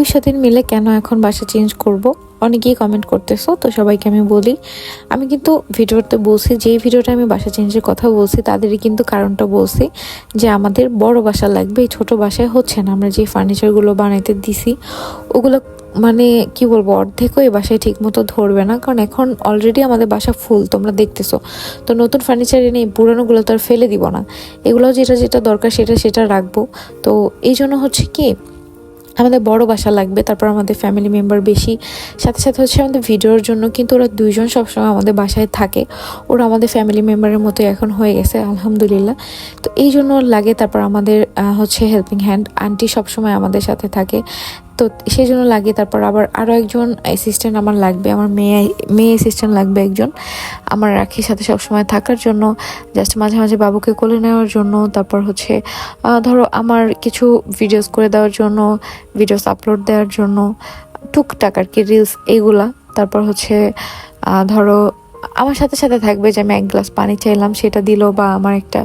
দুই দিন মিলে কেন এখন বাসা চেঞ্জ করব? অনেকেই কমেন্ট করতেছো, তো সবাইকে আমি বলি, আমি কিন্তু ভিডিওতে বলছি, যেই ভিডিওটা আমি বাসা চেঞ্জের কথা বলছি, তাদেরই কিন্তু কারণটা বলছি যে আমাদের বড় বাসা লাগবে, এই ছোটো বাসায় হচ্ছে না। আমরা যে ফার্নিচারগুলো বানাইতে দিছি, ওগুলো মানে কি বলব, অর্ধেকও এই বাসায় ঠিক মতো ধরবে না, কারণ এখন অলরেডি আমাদের বাসা ফুল তোমরা দেখতেছো। তো নতুন ফার্নিচার এনে পুরানোগুলো তো আর ফেলে দিব না। এগুলো যেটা যেটা দরকার সেটা সেটা রাখব। তো এই জন্য হচ্ছে কি আমাদের বড় বাসা লাগবে, তারপর আমাদের ফ্যামিলি মেম্বার বেশি। সাথে সাথে হচ্ছে আমাদের ভিডিওর জন্য কিন্তু ওরা দুইজন সবসময় আমাদের বাসায় থাকে। ওরা আমাদের ফ্যামিলি মেম্বারের মতো এখন হয়ে গেছে, আলহামদুলিল্লাহ। তো এই জন্য লাগে তারপর আমাদের হচ্ছে হেল্পিং হ্যান্ড আন্টি সবসময় আমাদের সাথে থাকে। তো সেই জন্য লাগে তারপর আবার আরও একজন অ্যাসিস্ট্যান্ট আমার লাগবে, আমার মেয়ে মেয়ে অ্যাসিস্ট্যান্ট লাগবে একজন। আমার রাখির সাথে সবসময় থাকার জন্য জাস্ট মাঝে মাঝে বাবুকে কোলে নেওয়ার জন্য, তারপর হচ্ছে ধরো আমার কিছু ভিডিওস করে দেওয়ার জন্য ভিডিওস আপলোড দেওয়ার জন্য, টুকটাক আর কি রিলস এইগুলা তারপর হচ্ছে ধরো আমার সাথে সাথে থাকবে যে আমি এক গ্লাস পানি চাইলাম, সেটা দিল বা আমার একটা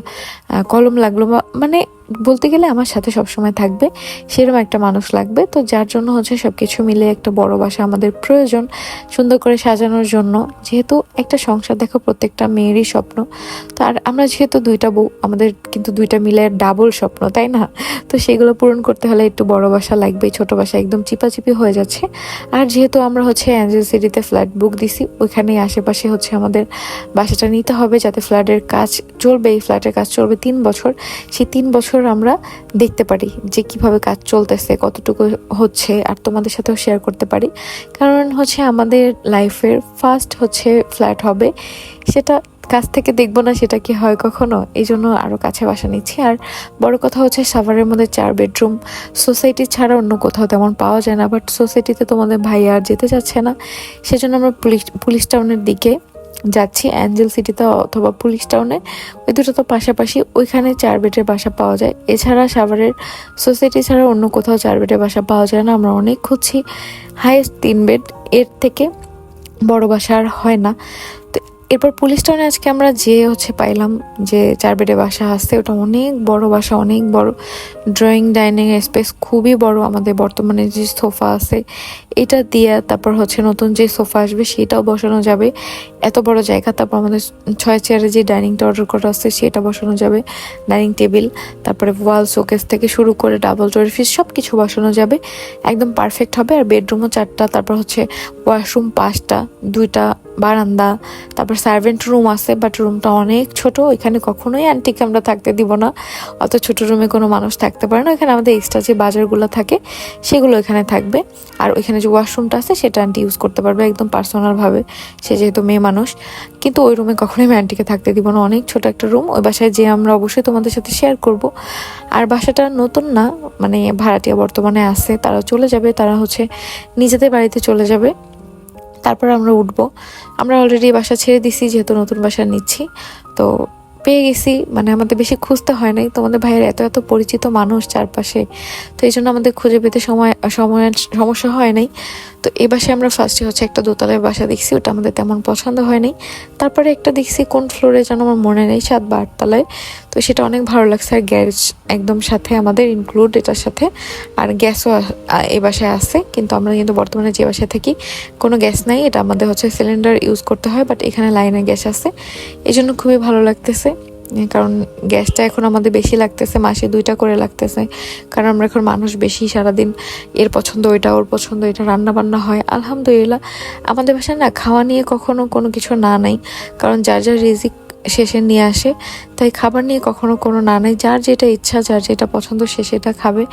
কলম লাগল বা মানে বলতে গেলে আমার সাথে সবসময় থাকবে সেরকম একটা মানুষ লাগবে। তো যার জন্য হচ্ছে সব কিছু মিলে একটা বড় বাসা আমাদের প্রয়োজন, সুন্দর করে সাজানোর জন্য। যেহেতু একটা সংসার দেখো, প্রত্যেকটা মেয়েরই স্বপ্ন। তো আর আমরা যেহেতু দুইটা বউ, আমাদের কিন্তু দুইটা মিলে ডাবল স্বপ্ন, তাই না? তো সেগুলো পূরণ করতে হলে একটু বড় বাসা লাগবে ছোট বাসা একদম চিপাচিপি হয়ে যাচ্ছে। আর যেহেতু আমরা হচ্ছে অ্যাঞ্জেল সিটিতে ফ্ল্যাট বুক দিছি ওইখানে আশেপাশে হচ্ছে আমাদের বাসাটা নিতে হবে, যাতে ফ্ল্যাটের কাজ চলবে, এই ফ্ল্যাটের কাজ চলবে তিন বছর। সেই তিন বছর আমরা দেখতে পারি যে কীভাবে কাজ চলতেছে, কতটুকু হচ্ছে আর তোমাদের সাথেও শেয়ার করতে পারি। কারণ হচ্ছে আমাদের লাইফের ফার্স্ট হচ্ছে ফ্ল্যাট হবে। সেটা কাছ থেকে দেখব না সেটা কি হয় কখনো এই জন্য আরও কাছে বাসা নিচ্ছি। আর বড় কথা হচ্ছে সাভারের মধ্যে চার বেডরুম সোসাইটি ছাড়া অন্য কোথাও তেমন পাওয়া যায় না। বাট সোসাইটিতে তোমাদের ভাই আর যেতে চাচ্ছে না। সেজন্য আমরা পুলিশ পুলিশ টাউনের দিকে যাচ্ছি অ্যাঞ্জেল সিটিতে অথবা পুলিশ টাউনে। ওই দুটো তো পাশাপাশি ওইখানে চার বেডের বাসা পাওয়া যায়। এছাড়া সাভারের সোসাইটি ছাড়া অন্য কোথাও চার বেডের বাসা পাওয়া যায় না। আমরা অনেক খুঁজছি। হাইয়েস্ট তিন বেড, এর থেকে বড় বাসা আর হয় না। তো এরপর পুলিশ টাউনে আজকে আমরা যে হচ্ছে পাইলাম যে চার বেডে বাসা আসছে ওটা অনেক বড় বাসা, অনেক বড়। ড্রয়িং ডাইনিং স্পেস খুবই বড়। আমাদের বর্তমানে যে সোফা আছে, এটা দিয়ে তারপর হচ্ছে নতুন যে সোফা আসবে, সেটাও বসানো যাবে। এত বড় জায়গা, তারপর আমাদের ছয় চেয়ারে যে ডাইনিংটা অর্ডার করা আছে সেটা বসানো যাবে। ডাইনিং টেবিল, তারপরে ওয়াল, শোকেস থেকে শুরু করে ডাবল ডোর ফিস সব কিছু বসানো যাবে। একদম পারফেক্ট হবে। আর বেডরুমও চারটা, তারপর হচ্ছে ওয়াশরুম পাঁচটা, দুইটা বারান্দা, তারপর সার্ভেন্ট রুম আছে বাট রুমটা অনেক ছোট। এখানে কখনোই আন্টিকে আমরা থাকতে দিব না। অত ছোট রুমে কোনো মানুষ থাকতে পারে না। এখানে আমাদের এক্সট্রা যে বাজারগুলো থাকে, সেগুলো এখানে থাকবে। আর ওইখানে যে ওয়াশরুমটা আছে, সেটা আন্টি ইউজ করতে পারবে একদম পার্সোনালভাবে সে যেহেতু মেয়ে মানুষ কিন্তু ওই রুমে কখনোই আমি আন্টিকে থাকতে দিব না। অনেক ছোট একটা রুম ওই বাসায় যে আমরা অবশ্যই তোমাদের সাথে শেয়ার করব। আর বাসাটা নতুন না মানে ভাড়াটিয়া বর্তমানে আছে, তারা চলে যাবে, তারা হচ্ছে নিজেদের বাড়িতে চলে যাবে। তারপর আমরা উঠবো। আমরা অলরেডি বাসা ছেড়ে দিছি, যেহেতু নতুন বাসা নিচ্ছি, তো পেয়ে গেছি মানে আমাদের বেশি খুঁজতে হয় নাই। তোমাদের ভাইয়ের এত এত পরিচিত মানুষ চারপাশে, তো এই জন্য আমাদের খুঁজে পেতে সময় সমস্যা হয় নাই। তো এ বাসায় আমরা ফার্স্টে হচ্ছে একটা দোতলায় বাসা দেখছি, ওটা আমাদের তেমন পছন্দ হয় নাই। তারপরে একটা দেখছি কোন ফ্লোরে যেন আমার মনে নেই, সাত বা আটতলায় তো সেটা অনেক ভালো লাগছে। আর গ্যারেজ একদম সাথে আমাদের ইনক্লুড এটার সাথে। আর গ্যাসও এ বাসায় আছে। কিন্তু আমরা কিন্তু বর্তমানে যে বাসায় থাকি, কোনো গ্যাস নাই। এটা আমাদের হচ্ছে সিলিন্ডার ইউজ করতে হয়। বাট এখানে লাইনে গ্যাস আছে। এই জন্য খুবই ভালো লাগতেছে। কারণ গ্যাসটা এখন আমাদের বেশি লাগতেছে। মাসে দুইটা করে লাগতেছে। কারণ আমরা এখন মানুষ বেশি সারাদিন। এর পছন্দ ওইটা, ওর পছন্দ এটা রান্না বান্না হয়। আলহামদুলিল্লাহ। আমাদের বাসায় না খাওয়া নিয়ে কখনো কোনো কিছু না নাই। কারণ যার যার রিজিক শেষে নিয়ে আসে। তাই খাবার নিয়ে কখনো কোনো না নেই যার যেটা ইচ্ছা, যার যেটা পছন্দ, সে সেটা খাবে।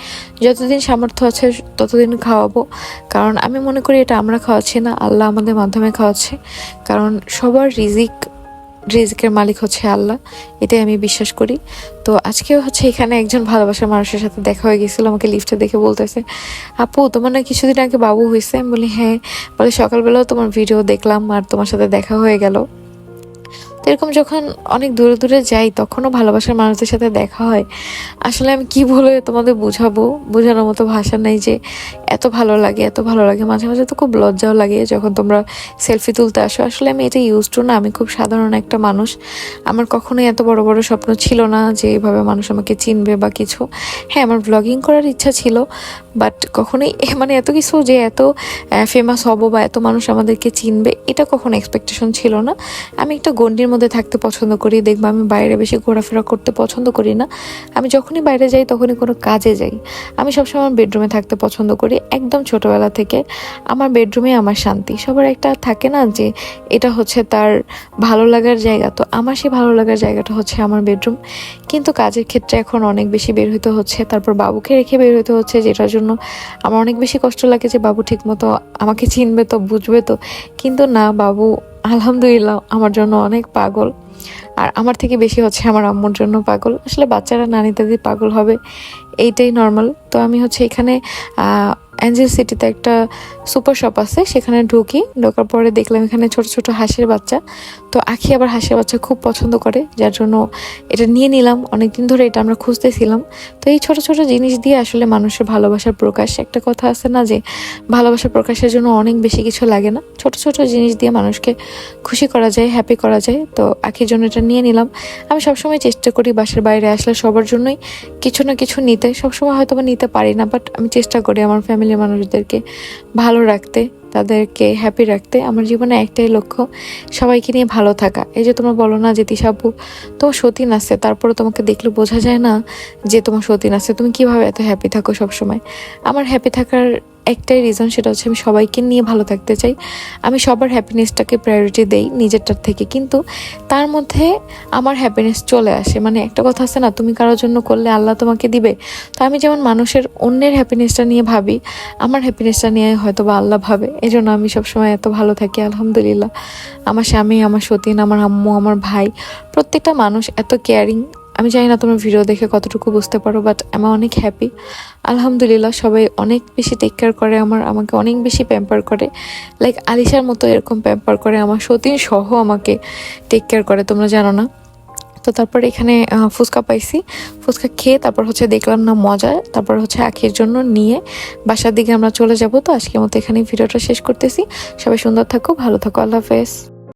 যতদিন সামর্থ্য আছে, ততদিন খাওয়াবো। কারণ আমি মনে করি এটা আমরা খাওয়াচ্ছি না, আল্লাহ আমাদের মাধ্যমে খাওয়াচ্ছে। কারণ সবার রিজিক, রিজিকের মালিক হচ্ছে আল্লাহ। এটাই আমি বিশ্বাস করি। তো আজকেও হচ্ছে এখানে একজন ভালোবাসার মানুষের সাথে দেখা হয়ে গেছিল, আমাকে লিফটে দেখে বলতেছে, আপু, তোমার না কিছুদিন আগে বাবু হয়েছে আমি বলি হ্যাঁ। বলে, সকালবেলাও তোমার ভিডিও দেখলাম আর তোমার সাথে দেখা হয়ে গেল। তো এরকম যখন অনেক দূরে দূরে যাই, তখনও ভালোবাসার মানুষদের সাথে দেখা হয়। আসলে আমি কি বলে তোমাদের বুঝাবো? বোঝানোর মতো ভাষা নাই যে এত ভালো লাগে, এত ভালো লাগে। মাঝে মাঝে তো খুব লজ্জাও লাগে যখন তোমরা সেলফি তুলতে আসো। আসলে আমি এটা ইউজ টু না, আমি খুব সাধারণ একটা মানুষ। আমার কখনোই এত বড় বড় স্বপ্ন ছিল না যে এভাবে মানুষ আমাকে চিনবে বা কিছু। হ্যাঁ আমার ব্লগিং করার ইচ্ছা ছিল বাট কখনোই মানে এত কিছু যে এত ফেমাস হব বা এত মানুষ আমাদেরকে চিনবে, এটা কখনো এক্সপেকটেশন ছিল না। আমি একটা গণ্ডির মধ্যে থাকতে পছন্দ করি, দেখব আমি বাইরে বেশি ঘোরাফেরা করতে পছন্দ করি না। আমি যখনই বাইরে যাই তখনই কোনো কাজে যাই। আমি সবসময় আমার বেডরুমে থাকতে পছন্দ করি, একদম ছোটোবেলা থেকে। আমার বেডরুমে আমার শান্তি। সবার একটা থাকে না যে, এটা হচ্ছে তার ভালো লাগার জায়গা। তো আমার সেই ভালো লাগার জায়গাটা হচ্ছে আমার বেডরুম কিন্তু কাজের ক্ষেত্রে এখন অনেক বেশি বের হইতে হচ্ছে। তারপর বাবুকে রেখে বের হতে হচ্ছে, যেটার জন্য আমার অনেক বেশি কষ্ট লাগে যে, বাবু ঠিকমতো আমাকে চিনবে তো, বুঝবে তো। কিন্তু না, বাবু আলহামদুলিল্লাহ, আমার জন্য অনেক পাগল। আর আমার থেকে বেশি হচ্ছে আমার আম্মুর জন্য পাগল। আসলে বাচ্চারা নানি দাদি পাগল হবে, এইটাই নর্মাল তো আমি হচ্ছে এখানে অ্যাঞ্জেল সিটিতে একটা সুপার শপ আছে, সেখানে ঢুকি, ঢোকার পরে দেখলাম এখানে ছোট ছোট হাঁসের বাচ্চা। তো আখি আবার হাঁসের বাচ্চা খুব পছন্দ করে, যার জন্য এটা নিয়ে নিলাম। অনেকদিন ধরে এটা আমরা খুঁজতেছিলাম। তো এই ছোট ছোট জিনিস দিয়ে আসলে মানুষের ভালোবাসার প্রকাশ। একটা কথা আছে না যে, ভালোবাসার প্রকাশের জন্য অনেক বেশি কিছু লাগে না। ছোট ছোট জিনিস দিয়ে মানুষকে খুশি করা যায় হ্যাপি করা যায়। তো আখির জন্য এটা নিয়ে নিলাম। আমি সবসময় চেষ্টা করি বাসার বাইরে আসলে সবার জন্যই কিছু না কিছু নিতে। সবসময় হয়তো বা নিতে পারি না বাট আমি চেষ্টা করি আমার ফ্যামিলির মানুষদেরকে ভালো রাখতে, তাদেরকে হ্যাপি রাখতে আমার জীবনে একটাই লক্ষ্য, সবাইকে নিয়ে ভালো থাকা। এই যে তোমরা বলো না যে তিসাবু তো সতীন আছে, তারপরে তোমাকে দেখলে বোঝা যায় না যে তোমার সতীন আছে। তুমি কীভাবে এত হ্যাপি থাকো সবসময়? আমার হ্যাপি থাকার একটাই রিজন সেটা হচ্ছে আমি সবাইকে নিয়ে ভালো থাকতে চাই। আমি সবার হ্যাপিনেসটাকে প্রায়োরিটি দেই নিজেরটার থেকে। কিন্তু তার মধ্যে আমার হ্যাপিনেস চলে আসে। মানে একটা কথা আছে না, তুমি কারোর জন্য করলে আল্লাহ তোমাকে দিবে। তো আমি যেমন মানুষের অন্যের হ্যাপিনেসটা নিয়ে ভাবি, আমার হ্যাপিনেসটা নিয়ে হয়তো বা আল্লাহ ভাবে। এই জন্য আমি সবসময় এত ভালো থাকি, আলহামদুলিল্লাহ। আমার স্বামী, আমার সতীন, আমার আম্মু, আমার ভাই, প্রত্যেকটা মানুষ এত কেয়ারিং আমি জানি না তোমার ভিডিও দেখে কতটুকু বুঝতে পারো বাট আমি অনেক হ্যাপি আলহামদুলিল্লাহ, সবাই অনেক বেশি টেক কেয়ার করে আমার, আমাকে অনেক বেশি প্যাম্পার করে। লাইক আলিশার মতো এরকম প্যাম্পার করে আমার, সতীন সহ আমাকে টেক কেয়ার করে, তোমরা জানো না। তো তারপর এখানে ফুচকা পাইছি। ফুচকা খেয়ে তারপর হচ্ছে দেখলাম না মজা। তারপর হচ্ছে আখির জন্য নিয়ে বাসার দিকে আমরা চলে যাব। তো আজকের মতো এখানে ভিডিওটা শেষ করতেছি। সবাই সুন্দর থাকো, ভালো থাকো, আল্লাহ হাফেজ।